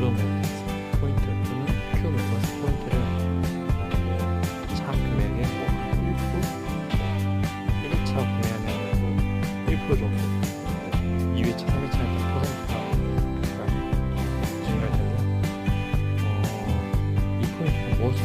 블루 맵에서 포인트 또는 큐 맵에서 포인트를 1차 금액의 1% 1차 구매하면 뭐1% 정도. 2회차, 3회차에 100%가 증가되고 어, 이 포인트가 무엇을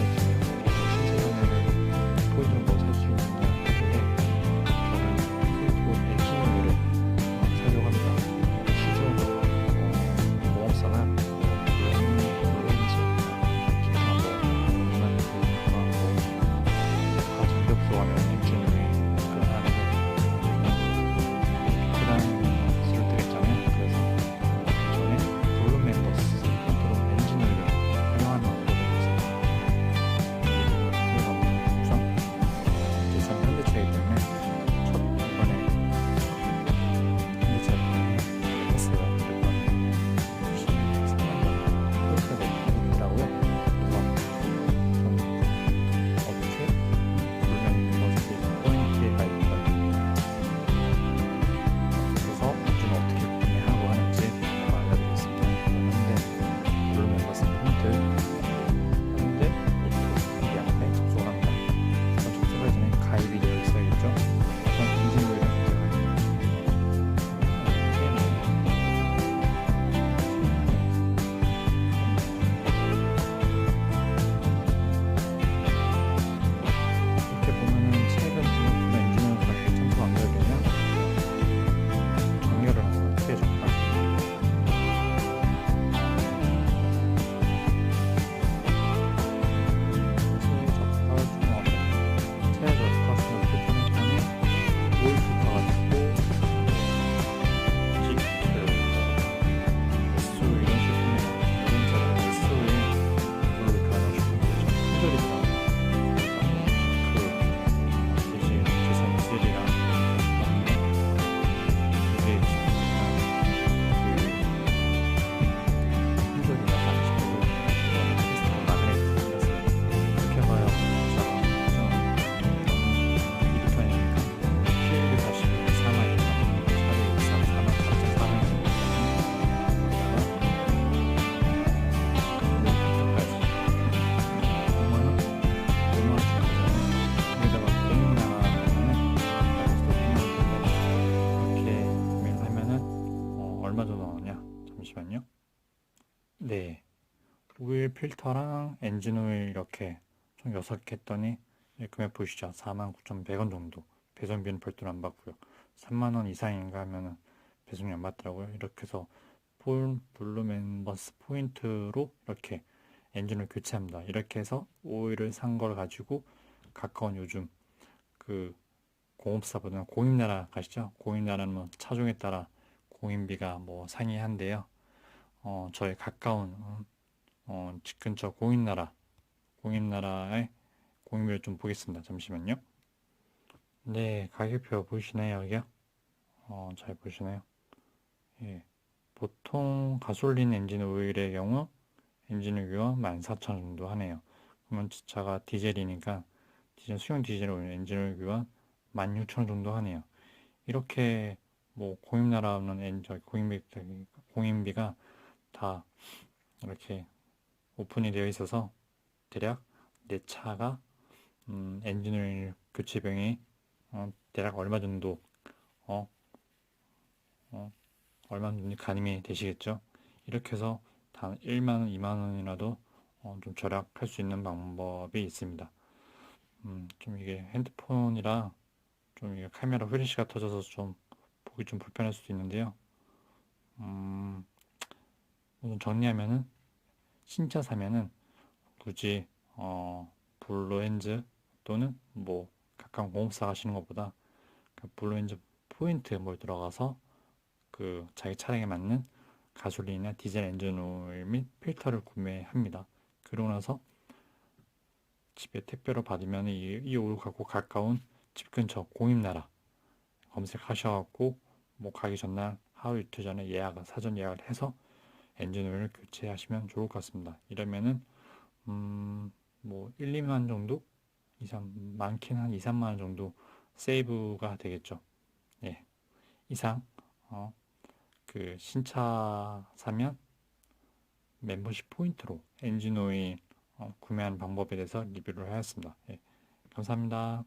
얼마 정도 나오냐? 잠시만요. 네. 오일 필터랑 엔진 오일 이렇게 총 6개 했더니 네, 금액 보시죠? 49,100원 정도. 배송비는 별도로 안 받고요. 3만원 이상인가 하면은 배송이 안 받더라고요. 이렇게 해서 폴 블루 멤버스 포인트로 이렇게 엔진을 교체합니다. 이렇게 해서 오일을 산 걸 가지고 가까운 요즘 그 공업사보다는 공인나라 가시죠? 공인나라는 뭐 차종에 따라 공임비가 뭐 상이한데요. 어, 저희 가까운 음, 어, 집 근처 공임나라 공임나라의 공임비를 좀 보겠습니다. 잠시만요. 네, 가격표 보이시나요, 여기요? 어, 잘 보시나요? 예. 보통 가솔린 엔진 오일의 경우 엔진오일가 14,000원 정도 하네요. 그러면 차가 디젤이니까 디젤 수용 디젤 오일 엔진오일가 16,000원 정도 하네요. 이렇게 뭐 공임나라는 엔저 공임비 공임비가 다 이렇게 오픈이 되어 있어서 대략 내 차가 음, 엔진오일 교체 비용이 어, 대략 얼마 정도 어, 어, 얼마 정도 가늠이 되시겠죠? 이렇게 해서 단 1만 원, 2만 원이라도 어, 좀 절약할 수 있는 방법이 있습니다. 음, 좀 이게 핸드폰이라 좀 이게 카메라 후레쉬가 터져서 좀 보기 좀 불편할 수도 있는데요. 음, 정리하면은 신차 사면은 굳이 어, 블루엔즈 또는 뭐 가까운 공업사 가시는 것보다 그 블루엔즈 포인트 뭘 들어가서 그 자기 차량에 맞는 가솔린이나 디젤 엔진 오일 및 필터를 구매합니다. 그러고 나서 집에 택배로 받으면 이, 이 오일 갖고 가까운 집 근처 공임나라 검색하셔갖고 뭐 가기 전날 하루 이틀 전에 예약을 사전 예약을 해서 엔진 오일을 교체하시면 좋을 것 같습니다. 이러면은 음 뭐 1, 2만 정도 이상 많긴 한 2, 3만 원 정도 세이브가 되겠죠. 예. 이상 어, 그 신차 사면 멤버십 포인트로 엔진 오일 어, 구매하는 방법에 대해서 리뷰를 하였습니다. 예. 감사합니다.